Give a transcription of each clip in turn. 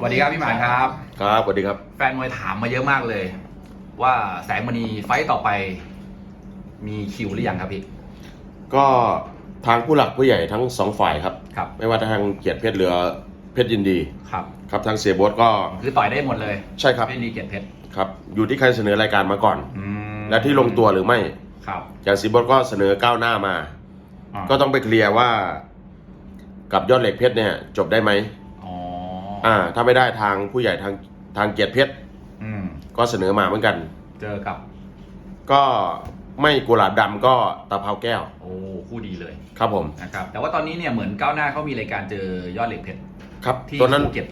สวัสดีครับพี่หมานครับ ครับสวัสดีครับ แฟนมวยถามมาเยอะมากเลย ว่าแสงมณีไฟต์ต่อไป มีคิวหรือยังครับพี่ ก็ทางผู้หลักผู้ใหญ่ทั้งสองฝ่ายครับ ครับ ไม่ว่าทางเกียรติเพชรหรือเพชรยินดี ครับ ครับทางเสียโบดก็คือต่อยได้หมดเลย ใช่ครับไม่มีเกียรติเพชร ครับ อยู่ที่ใครเสนอรายการมาก่อนอืมและที่ลงตัวหรือไม่ ครับอย่างเสียโบดก็เสนอก้าวหน้ามาอ่าก็ต้องไปเคลียร์ว่า กับยอดเหล็กเพชรเนี่ย จบได้ไหม อ๋ออ่า ถ้าไม่ได้ทางผู้ใหญ่ทางทางเกียรติเพชรอืม ก็เสนอมาเหมือนกัน เจอกับ ก็ไม่กุหลาบดำก็ตะเภาแก้ว โอ้คู่ดีเลยครับผม นะครับ แต่ว่าตอนนี้เนี่ยเหมือนก้าวหน้าเขามีรายการเจอยอดเหล็กเพชรครับที่ตัวนั้นภูเก็ต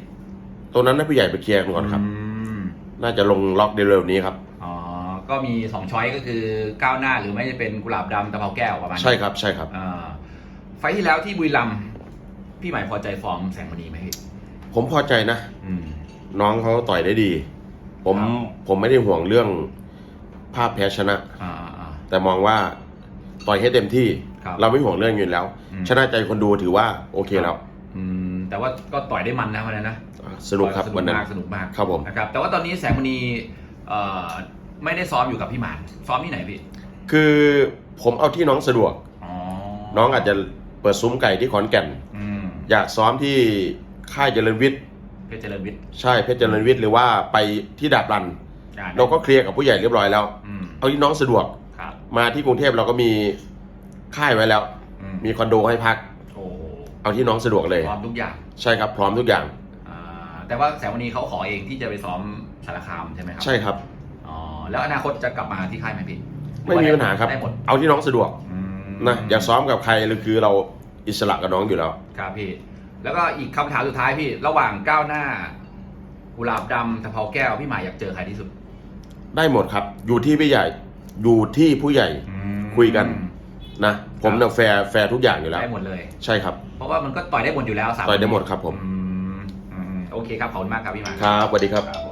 ตัวนั้นให้ผู้ใหญ่ไปเคลียร์กันก่อนครับ อืมน่าจะลงล็อกเร็วๆนี้ครับ อ๋อ ก็มีสองช้อยก็คือก้าวหน้าหรือไม่จะเป็นกุหลาบดำตะเภาแก้วประมาณนี้ใช่ครับ ใช่ครับ อ่าไฟล์ที่แล้วที่บุรีรัมย์พี่หมายพอใจฟอร์มแสงมณีไหมพี่ ผมพอใจนะ อืม น้องเขาต่อยได้ดี ผมครับ ผมไม่ได้ห่วงเรื่องภาพแพ้ชนะ อ่าอ่า แต่มองว่าต่อยให้เต็มที่ ครับเราไม่ห่วงเรื่องเงินแล้ว อืม ชนะใจคนดูถือว่าโอเคแล้วอืมแต่ว่าก็ต่อยได้มันนะวันนั้นนะสนุกครับสนุวันกนั้นมากสนุกมากครับผม นะครับ แต่ว่าตอนนี้แสงมณีเอ่อไม่ได้ซ้อมอยู่กับพี่หมานซ้อมที่ไหนพี่คือผมเอาที่น้องสะดวก อ๋อน้องอาจจะเปิดซุ้มไก่ที่ขอนแก่น อืมอยากซ้อมที่ ค่ายเจริญวิทย์เพชรเจริญวิทย์ใช่เพชรเจริญวิทย์หรือว่าไปที่ดาบรัน อ่เราก็เคลียร์กับผู้ใหญ่เรียบร้อยแล้ว อืมเอาที่น้องสะดวกครับมาที่กรุงเทพเราก็มีค่ายไว้แล้ว อืมมีคอนโดให้พัก โอ้เอาที่น้องสะดวกเลย พร้อมทุกอย่างใช่ครับพร้อมทุกอย่างอ่าแต่ว่าแสงมณีเขาขอเองที่จะไปซ้อมสารคามใช่ไหมครัใช่ครับ อ๋อแล้วอนาคตจะกลับมาที่ค่ายไหมพี่ไม่มีปัญหาครับ ได้หมดเอาที่น้องสะดวกอืมนะอยากซ้อมกับใครหรือคือเราอิสระกับน้องอยู่แล้ว ครับพี่ แล้วก็อีกคำถามสุดท้ายพี่ ระหว่างก้าวหน้า กุหลาบดำตะเภาแก้วพี่หมายอยากเจอใครที่สุด ได้หมดครับ อยู่ที่ผู้ใหญ่ อยู่ที่ผู้ใหญ่คุยกันนะ ผมเนี่ยแฟร์แฟร์ทุกอย่างอยู่แล้ว ได้หมดเลย ใช่ครับ เพราะว่ามันก็ต่อยได้หมดอยู่แล้วสามต่อยได้หมดครับผมอืมอืมโอเคครับขอบคุณมากครับพี่หมายครับสวัสดีครับครับ